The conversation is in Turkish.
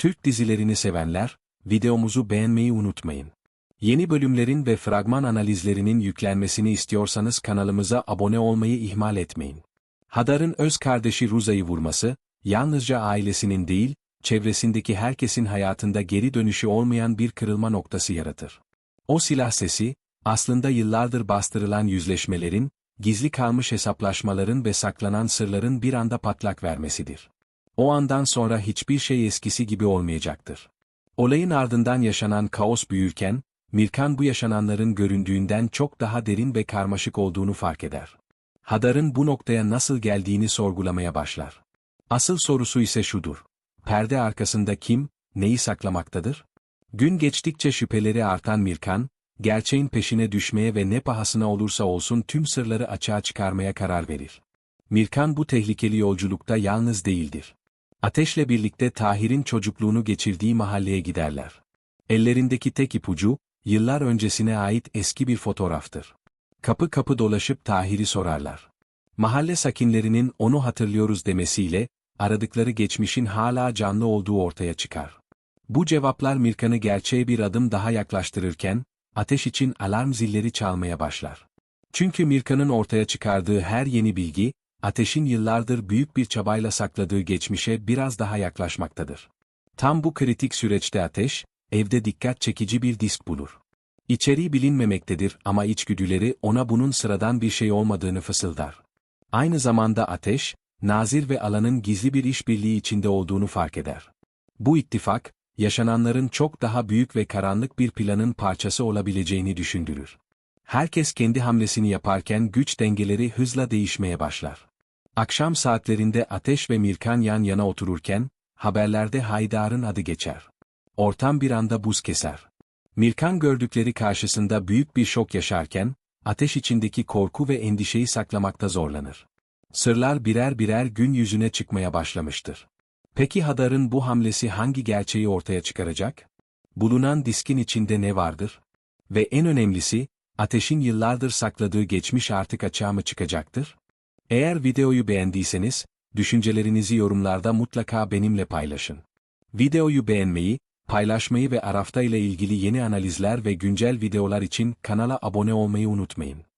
Türk dizilerini sevenler, videomuzu beğenmeyi unutmayın. Yeni bölümlerin ve fragman analizlerinin yüklenmesini istiyorsanız kanalımıza abone olmayı ihmal etmeyin. Hadar'ın öz kardeşi Ruza'yı vurması, yalnızca ailesinin değil, çevresindeki herkesin hayatında geri dönüşü olmayan bir kırılma noktası yaratır. O silah sesi, aslında yıllardır bastırılan yüzleşmelerin, gizli kalmış hesaplaşmaların ve saklanan sırların bir anda patlak vermesidir. O andan sonra hiçbir şey eskisi gibi olmayacaktır. Olayın ardından yaşanan kaos büyürken, Mirkan bu yaşananların göründüğünden çok daha derin ve karmaşık olduğunu fark eder. Hadar'ın bu noktaya nasıl geldiğini sorgulamaya başlar. Asıl sorusu ise şudur. Perde arkasında kim, neyi saklamaktadır? Gün geçtikçe şüpheleri artan Mirkan, gerçeğin peşine düşmeye ve ne pahasına olursa olsun tüm sırları açığa çıkarmaya karar verir. Mirkan bu tehlikeli yolculukta yalnız değildir. Ateşle birlikte Tahir'in çocukluğunu geçirdiği mahalleye giderler. Ellerindeki tek ipucu, yıllar öncesine ait eski bir fotoğraftır. Kapı kapı dolaşıp Tahir'i sorarlar. Mahalle sakinlerinin onu hatırlıyoruz demesiyle, aradıkları geçmişin hala canlı olduğu ortaya çıkar. Bu cevaplar Mirkan'ı gerçeğe bir adım daha yaklaştırırken, ateş için alarm zilleri çalmaya başlar. Çünkü Mirkan'ın ortaya çıkardığı her yeni bilgi, ateşin yıllardır büyük bir çabayla sakladığı geçmişe biraz daha yaklaşmaktadır. Tam bu kritik süreçte ateş, evde dikkat çekici bir disk bulur. İçeriği bilinmemektedir ama içgüdüleri ona bunun sıradan bir şey olmadığını fısıldar. Aynı zamanda ateş, Nazir ve Alan'ın gizli bir işbirliği içinde olduğunu fark eder. Bu ittifak, yaşananların çok daha büyük ve karanlık bir planın parçası olabileceğini düşündürür. Herkes kendi hamlesini yaparken güç dengeleri hızla değişmeye başlar. Akşam saatlerinde Ateş ve Mirkan yan yana otururken, haberlerde Haydar'ın adı geçer. Ortam bir anda buz keser. Mirkan gördükleri karşısında büyük bir şok yaşarken, ateş içindeki korku ve endişeyi saklamakta zorlanır. Sırlar birer birer gün yüzüne çıkmaya başlamıştır. Peki Hadar'ın bu hamlesi hangi gerçeği ortaya çıkaracak? Bulunan diskin içinde ne vardır? Ve en önemlisi, ateşin yıllardır sakladığı geçmiş artık açığa mı çıkacaktır? Eğer videoyu beğendiyseniz, düşüncelerinizi yorumlarda mutlaka benimle paylaşın. Videoyu beğenmeyi, paylaşmayı ve Arafta ile ilgili yeni analizler ve güncel videolar için kanala abone olmayı unutmayın.